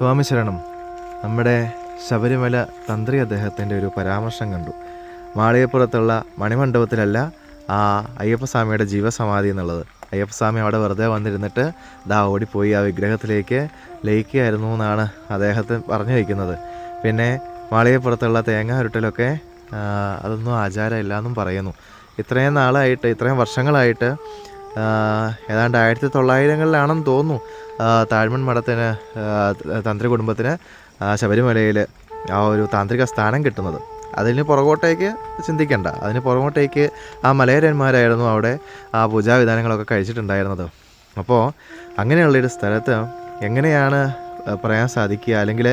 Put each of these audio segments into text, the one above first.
സ്വാമി ശരണം. നമ്മുടെ ശബരിമല തന്ത്രി അദ്ദേഹത്തിന്റെ ഒരു പരാമർശം കണ്ടു. മാളികപ്പുറത്തുള്ള മണിമണ്ഡപത്തിലല്ല ആ അയ്യപ്പസ്വാമിയുടെ ജീവസമാധി എന്നുള്ളത്. അയ്യപ്പസ്വാമി അവിടെ വെറുതെ വന്നിരുന്നിട്ട് ദാ ഓടിപ്പോയി ആ വിഗ്രഹത്തിലേക്ക് ലയിക്കുകയായിരുന്നു എന്നാണ് അദ്ദേഹത്തെ പറഞ്ഞു വയ്ക്കുന്നത് പിന്നെ മാളികപ്പുറത്തുള്ള തേങ്ങ ഉരുട്ടലൊക്കെ അതൊന്നും ആചാരമില്ല എന്നും പറയുന്നു. ഇത്രയും നാളായിട്ട് ഇത്രയും വർഷങ്ങളായിട്ട് ഏതാണ്ട് ആയിരത്തി തൊള്ളായിരങ്ങളിലാണെന്ന് തോന്നുന്നു. താഴ്മൺ മഠത്തിന് തന്ത്രി കുടുംബത്തിന് ശബരിമലയിൽ ആ ഒരു താന്ത്രിക സ്ഥാനം കിട്ടുന്നത്. അതിന് പുറകോട്ടേക്ക് ചിന്തിക്കണ്ട. അതിന് പുറകോട്ടേക്ക് ആ മലയരന്മാരായിരുന്നു അവിടെ ആ പൂജാവിധാനങ്ങളൊക്കെ കഴിച്ചിട്ടുണ്ടായിരുന്നത്. അപ്പോൾ അങ്ങനെയുള്ളൊരു സ്ഥലത്ത് എങ്ങനെയാണ് പറയാൻ സാധിക്കുക. അല്ലെങ്കിൽ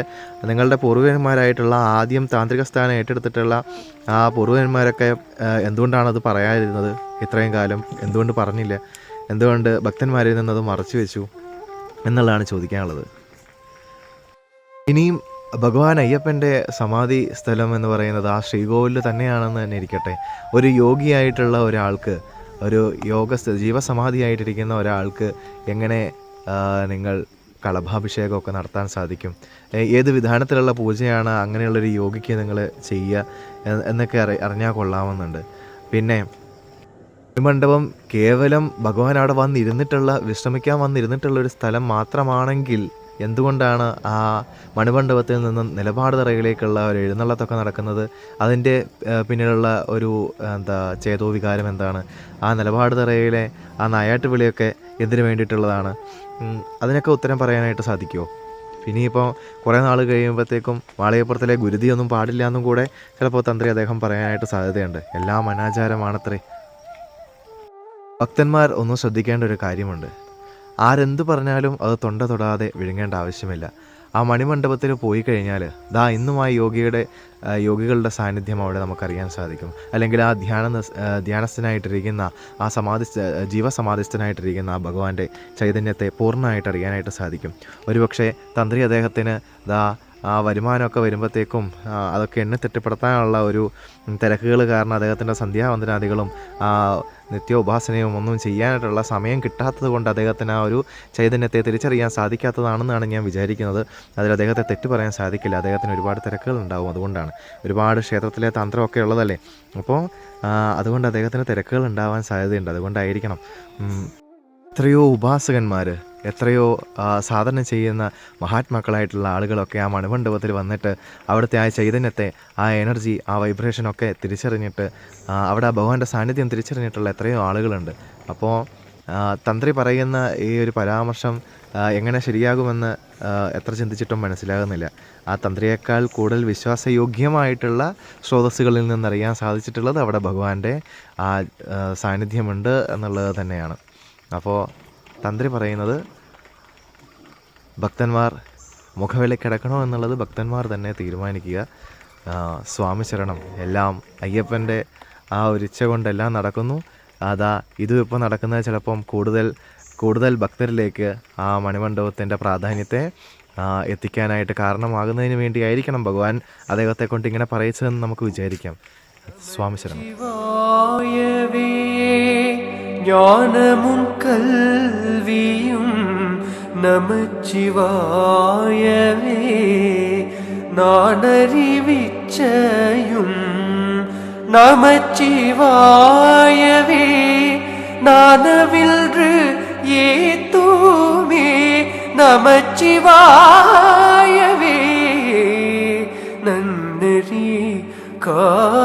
നിങ്ങളുടെ പൂർവികന്മാരായിട്ടുള്ള ആദ്യം താന്ത്രിക സ്ഥാനം ഏറ്റെടുത്തിട്ടുള്ള ആ പൂർവികന്മാരൊക്കെ എന്തുകൊണ്ടാണ് അത് പറയാതിരുന്നത്? ഇത്രയും കാലം എന്തുകൊണ്ട് പറഞ്ഞില്ല? എന്തുകൊണ്ട് ഭക്തന്മാരിൽ നിന്നത് മറച്ചു വെച്ചു? എന്നുള്ളതാണ് ചോദിക്കാനുള്ളത്. ഇനിയും ഭഗവാൻ അയ്യപ്പന്റെ സമാധി സ്ഥലം എന്ന് പറയുന്നത് ആ ശ്രീകോവിലിൽ തന്നെയാണെന്ന് തന്നെ ഇരിക്കട്ടെ. ഒരു യോഗിയായിട്ടുള്ള ഒരാൾക്ക് ഒരു യോഗ ജീവസമാധിയായിട്ടിരിക്കുന്ന ഒരാൾക്ക് എങ്ങനെ നിങ്ങൾ കളഭാഭിഷേകമൊക്കെ നടത്താൻ സാധിക്കും. ഏത് വിധാനത്തിലുള്ള പൂജയാണ് അങ്ങനെയുള്ളൊരു യോഗിക്ക് നിങ്ങൾ ചെയ്യുക എന്നൊക്കെ അറി അറിഞ്ഞാൽ കൊള്ളാമെന്നുണ്ട് പിന്നെ മണ്ഡപം കേവലം ഭഗവാൻ അവിടെ വന്നിരുന്നിട്ടുള്ള വിശ്രമിക്കാൻ വന്നിരുന്നിട്ടുള്ള ഒരു സ്ഥലം മാത്രമാണെങ്കിൽ എന്തുകൊണ്ടാണ് ആ മണിമണ്ഡപത്തിൽ നിന്നും നിലപാട് തറയിലേക്കുള്ള ഒരു എഴുന്നള്ളത്തൊക്കെ നടക്കുന്നത്? അതിന്റെ പിന്നിലുള്ള ഒരു എന്താ ചേതോ വികാരം എന്താണ്? ആ നിലപാട് തറയിലെ ആ നായാട്ട് വിളിയൊക്കെ എന്തിനു വേണ്ടിയിട്ടുള്ളതാണ്? അതിനൊക്കെ ഉത്തരം പറയാനായിട്ട് സാധിക്കുമോ പിന്നെ ഇനിയിപ്പോൾ കുറേ നാൾ കഴിയുമ്പോഴത്തേക്കും വാളയപ്പുറത്തിലെ ഗുരുതിയൊന്നും പാടില്ല എന്നും കൂടെ ചിലപ്പോൾ തന്ത്രി അദ്ദേഹം പറയാനായിട്ട് സാധ്യതയുണ്ട്. എല്ലാം അനാചാരമാണത്രേ. ഭക്തന്മാർ ഒന്നും ശ്രദ്ധിക്കേണ്ട ഒരു കാര്യമുണ്ട്. ആരെന്തു പറഞ്ഞാലും അത് തൊണ്ട തൊടാതെ വിഴുങ്ങേണ്ട ആവശ്യമില്ല. ആ മണിമണ്ഡപത്തിൽ പോയി കഴിഞ്ഞാൽ ദാ ഇന്നും ആ യോഗിയുടെ യോഗികളുടെ സാന്നിധ്യം അവിടെ നമുക്കറിയാൻ സാധിക്കും. അല്ലെങ്കിൽ ആ ധ്യാന ധ്യാനസ്ഥനായിട്ടിരിക്കുന്ന ആ സമാധി ജീവസമാധിസ്ഥനായിട്ടിരിക്കുന്ന ആ ഭഗവാന്റെ ചൈതന്യത്തെ പൂർണമായിട്ട് അറിയാനായിട്ട് സാധിക്കും. ഒരുപക്ഷെ തന്ത്രി അദ്ദേഹത്തിന് ദാ ആ വരുമാനമൊക്കെ വരുമ്പോഴത്തേക്കും അതൊക്കെ എണ്ണി തെറ്റിപ്പെടുത്താനുള്ള ഒരു തിരക്കുകൾ കാരണം അദ്ദേഹത്തിന്റെ സന്ധ്യാവന്തനാദികളും ആ നിത്യ ഉപാസനയും ഒന്നും ചെയ്യാനായിട്ടുള്ള സമയം കിട്ടാത്തത് കൊണ്ട് അദ്ദേഹത്തിന് ആ ഒരു ചൈതന്യത്തെ തിരിച്ചറിയാൻ സാധിക്കാത്തതാണെന്നാണ് ഞാൻ വിചാരിക്കുന്നത്. അതിൽ അദ്ദേഹത്തെ തെറ്റ് പറയാൻ സാധിക്കില്ല. അദ്ദേഹത്തിന് ഒരുപാട് തിരക്കുകൾ ഉണ്ടാവും അതുകൊണ്ടാണ്. ഒരുപാട് ക്ഷേത്രത്തിലെ തന്ത്രമൊക്കെ ഉള്ളതല്ലേ? അപ്പോൾ അതുകൊണ്ട് അദ്ദേഹത്തിന് തിരക്കുകൾ ഉണ്ടാവാൻ സാധ്യതയുണ്ട്. അതുകൊണ്ടായിരിക്കണം. എത്രയോ ഉപാസകന്മാർ എത്രയോ സാധനം ചെയ്യുന്ന മഹാത്മാക്കളായിട്ടുള്ള ആളുകളൊക്കെ ആ മണിമണ്ഡപത്തിൽ വന്നിട്ട് അവിടുത്തെ ആ ചൈതന്യത്തെ ആ എനർജി ആ വൈബ്രേഷനൊക്കെ തിരിച്ചറിഞ്ഞിട്ട് അവിടെ ആ ഭഗവാന്റെ സാന്നിധ്യം തിരിച്ചറിഞ്ഞിട്ടുള്ള എത്രയോ ആളുകളുണ്ട്. അപ്പോൾ തന്ത്രി പറയുന്ന ഈ ഒരു പരാമർശം എങ്ങനെ ശരിയാകുമെന്ന് എത്ര ചിന്തിച്ചിട്ടും മനസ്സിലാകുന്നില്ല. ആ തന്ത്രിയേക്കാൾ കൂടുതൽ വിശ്വാസയോഗ്യമായിട്ടുള്ള സ്രോതസ്സുകളിൽ നിന്നറിയാൻ സാധിച്ചിട്ടുള്ളത് അവിടെ ഭഗവാന്റെ ആ, സാന്നിധ്യമുണ്ട് എന്നുള്ളത് തന്നെയാണ്. അപ്പോൾ തന്ത്രി പറയുന്നത് ഭക്തന്മാർ മുഖവില കിടക്കണോ എന്നുള്ളത് ഭക്തന്മാർ തന്നെ തീരുമാനിക്കുക. സ്വാമി ശരണം. എല്ലാം അയ്യപ്പന്റെ ആ ഒരു ഇച്ഛ കൊണ്ടെല്ലാം നടക്കുന്നു. അതാ ഇതും ഇപ്പോൾ നടക്കുന്നത് ചിലപ്പം കൂടുതൽ കൂടുതൽ ഭക്തരിലേക്ക് ആ മണിമണ്ഡപത്തിന്റെ പ്രാധാന്യത്തെ എത്തിക്കാനായിട്ട് കാരണമാകുന്നതിന് വേണ്ടിയായിരിക്കണം ഭഗവാൻ അദ്ദേഹത്തെ കൊണ്ട് ഇങ്ങനെ പറയിച്ചതെന്ന് നമുക്ക് വിചാരിക്കാം. സ്വാമി ശരണം. ஞானமும் கல்வியும் நமச்சிவாயவே. நானறிவிச்சையும் நமச்சிவாயவே. நானவில்று ஏத்துமே நமச்சிவாயவே. நன்னறி கா